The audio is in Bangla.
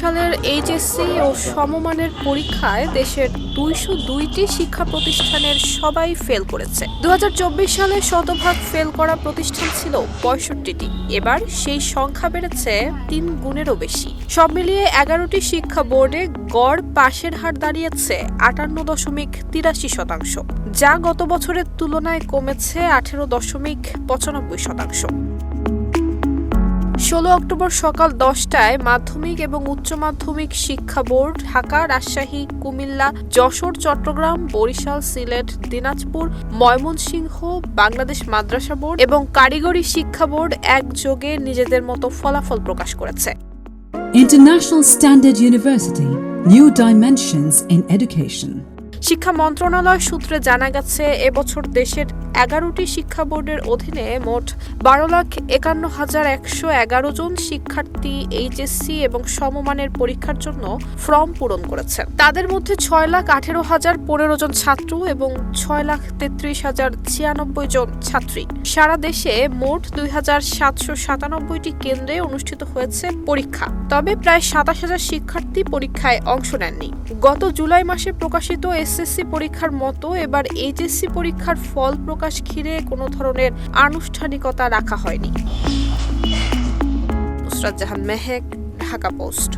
সালের এইচএসসি ও সমমানের পরীক্ষায় দেশের দুইশো দুইটি শিক্ষা প্রতিষ্ঠানের সবাই ফেল করেছে। দুই হাজার চব্বিশ সালে শতভাগ ফেল করা প্রতিষ্ঠান ছিল পঁয়ষট্টিটি। এবার সেই সংখ্যা বেড়েছে তিন গুণেরও বেশি। সব মিলিয়ে এগারোটি শিক্ষা বোর্ডে গড় পাশের হার দাঁড়িয়েছে আটান্ন দশমিক তিরাশি শতাংশ, যা গত বছরের তুলনায় কমেছে আঠেরো দশমিক পঁচানব্বই শতাংশ। ষোলো অক্টোবর সকাল দশটায় মাধ্যমিক এবং উচ্চ মাধ্যমিক শিক্ষা বোর্ড ঢাকা, রাজশাহী, কুমিল্লা, যশোর, চট্টগ্রাম, বরিশাল, সিলেট, দিনাজপুর, ময়মনসিংহ, বাংলাদেশ মাদ্রাসা বোর্ড এবং কারিগরি শিক্ষা বোর্ড একযোগে নিজেদের মতো ফলাফল প্রকাশ করেছে International Standard University, New Dimensions in Education. শিক্ষা মন্ত্রণালয় সূত্রে জানা গেছে, এবছর দেশের এগারোটি শিক্ষা বোর্ডের অধীনে মোট বারো লাখ একান্ন হাজার একশো এগারো জন শিক্ষার্থী এইচএসসি এবং সমমানের পরীক্ষার জন্য ফর্ম পূরণ করেছে। তাদের মধ্যে ছয় লাখ আঠেরো হাজার পনেরো জন ছাত্র এবং ছয় লাখ তেত্রিশ হাজার ছিয়ানব্বই জন ছাত্রী। সারা দেশে মোট দুই হাজার সাতশো সাতানব্বইটি কেন্দ্রে অনুষ্ঠিত হয়েছে পরীক্ষা। তবে প্রায় সাতাশ হাজার শিক্ষার্থী পরীক্ষায় অংশ নেননি। গত জুলাই মাসে প্রকাশিত এসএসসি পরীক্ষার মতো এবার এইচএসসি পরীক্ষার ফল প্রকাশ ঘিরে কোনো ধরনের আনুষ্ঠানিকতা রাখা হয়নি। নুসরাত জাহান মেহেক, ঢাকা পোস্ট।